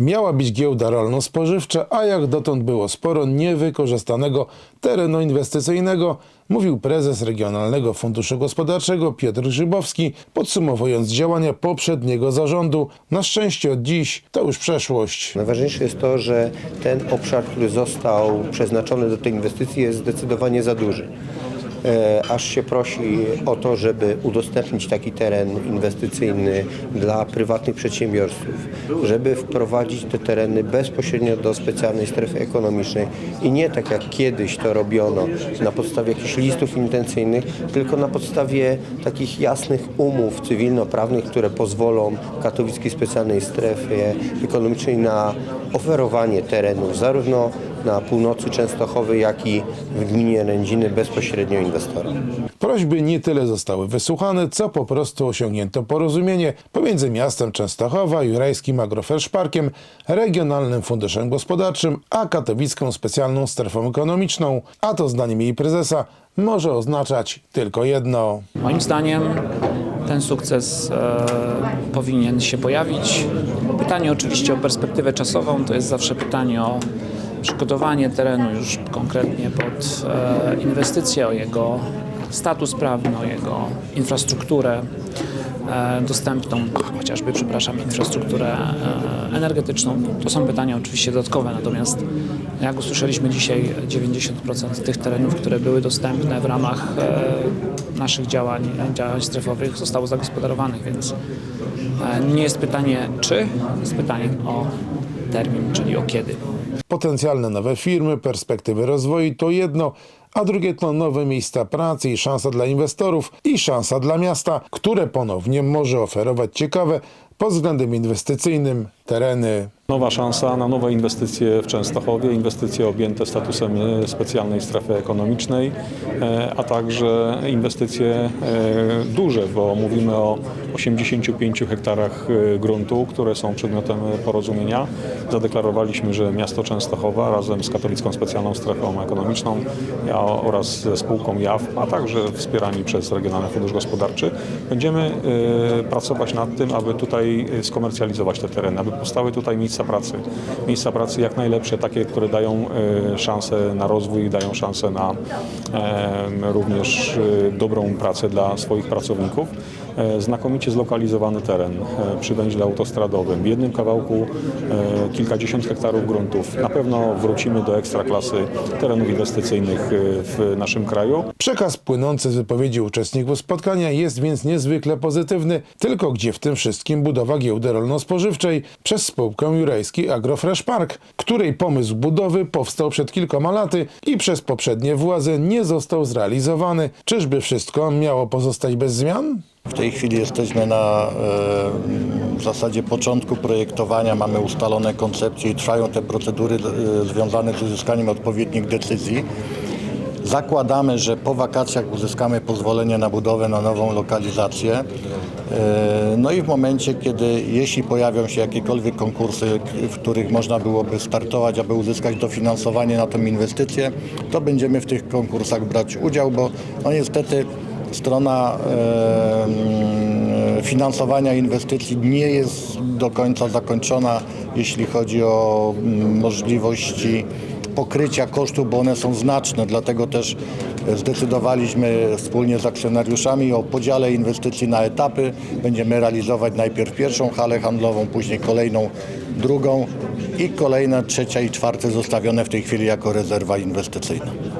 Miała być giełda rolno-spożywcza, a jak dotąd było sporo niewykorzystanego terenu inwestycyjnego, mówił prezes Regionalnego Funduszu Gospodarczego Piotr Grzybowski, podsumowując działania poprzedniego zarządu. Na szczęście od dziś to już przeszłość. Najważniejsze jest to, że ten obszar, który został przeznaczony do tej inwestycji jest zdecydowanie za duży. E, Aż się prosi o to, żeby udostępnić taki teren inwestycyjny dla prywatnych przedsiębiorców, żeby wprowadzić te tereny bezpośrednio do specjalnej strefy ekonomicznej i nie tak jak kiedyś to robiono na podstawie jakichś listów intencyjnych, tylko na podstawie takich jasnych umów cywilnoprawnych, które pozwolą katowickiej specjalnej strefie ekonomicznej na oferowanie terenów zarówno na północy Częstochowy, jak i w gminie Rędziny bezpośrednio inwestorom. Prośby nie tyle zostały wysłuchane, co po prostu osiągnięto porozumienie pomiędzy miastem Częstochowa, Jurajskim Agrofreshparkiem, Regionalnym Funduszem Gospodarczym, a Katowicką Specjalną Strefą Ekonomiczną. A to zdaniem jej prezesa może oznaczać tylko jedno. Moim zdaniem ten sukces e, powinien się pojawić. Pytanie oczywiście o perspektywę czasową to jest zawsze pytanie o przygotowanie terenu już konkretnie pod e, inwestycje, o jego status prawny, o jego infrastrukturę e, dostępną, chociażby, przepraszam, infrastrukturę e, energetyczną. To są pytania oczywiście dodatkowe, natomiast jak usłyszeliśmy dzisiaj, 90% tych terenów, które były dostępne w ramach naszych działań, działań strefowych zostało zagospodarowanych, więc nie jest pytanie czy, jest pytanie o termin, czyli o kiedy. Potencjalne nowe firmy, perspektywy rozwoju to jedno, a drugie to nowe miejsca pracy i szansa dla inwestorów i szansa dla miasta, które ponownie może oferować ciekawe pod względem inwestycyjnym tereny. Nowa szansa na nowe inwestycje w Częstochowie, inwestycje objęte statusem e, specjalnej strefy ekonomicznej, e, a także inwestycje e, duże, bo mówimy o 85 hektarach gruntu, które są przedmiotem porozumienia. Zadeklarowaliśmy, że miasto Częstochowa razem z Katowicką Specjalną Strefą Ekonomiczną oraz ze spółką JAW, a także wspierani przez Regionalny Fundusz Gospodarczy, będziemy pracować nad tym, aby tutaj e, skomercjalizować te tereny, aby powstały tutaj miejsca pracy. Miejsca pracy jak najlepsze, takie, które dają e, szansę na rozwój, dają szansę na również e, dobrą pracę dla swoich pracowników. E, Znakomicie zlokalizowany teren e, przy węźle autostradowym. W jednym kawałku e, kilkadziesiąt hektarów gruntów. Na pewno wrócimy do ekstraklasy terenów inwestycyjnych w naszym kraju. Przekaz płynący z wypowiedzi uczestników spotkania jest więc niezwykle pozytywny, tylko gdzie w tym wszystkim budowa giełdy rolno-spożywczej przez spółkę Jurajski Agrofresh Park, której pomysł budowy powstał przed kilkoma laty i przez poprzednie władze nie został zrealizowany. Czyżby wszystko miało pozostać bez zmian? W tej chwili jesteśmy na e, w zasadzie początku projektowania, mamy ustalone koncepcje i trwają te procedury e, związane z uzyskaniem odpowiednich decyzji. Zakładamy, że po wakacjach uzyskamy pozwolenie na budowę na nową lokalizację. E, No i w momencie, kiedy jeśli pojawią się jakiekolwiek konkursy, w których można byłoby startować, aby uzyskać dofinansowanie na tą inwestycję, to będziemy w tych konkursach brać udział, bo no niestety strona e, finansowania inwestycji nie jest do końca zakończona, jeśli chodzi o mm, możliwości pokrycia kosztów, bo one są znaczne, dlatego też zdecydowaliśmy wspólnie z akcjonariuszami o podziale inwestycji na etapy. Będziemy realizować najpierw pierwszą halę handlową, później kolejną, drugą i kolejne trzecia i czwarte zostawione w tej chwili jako rezerwa inwestycyjna.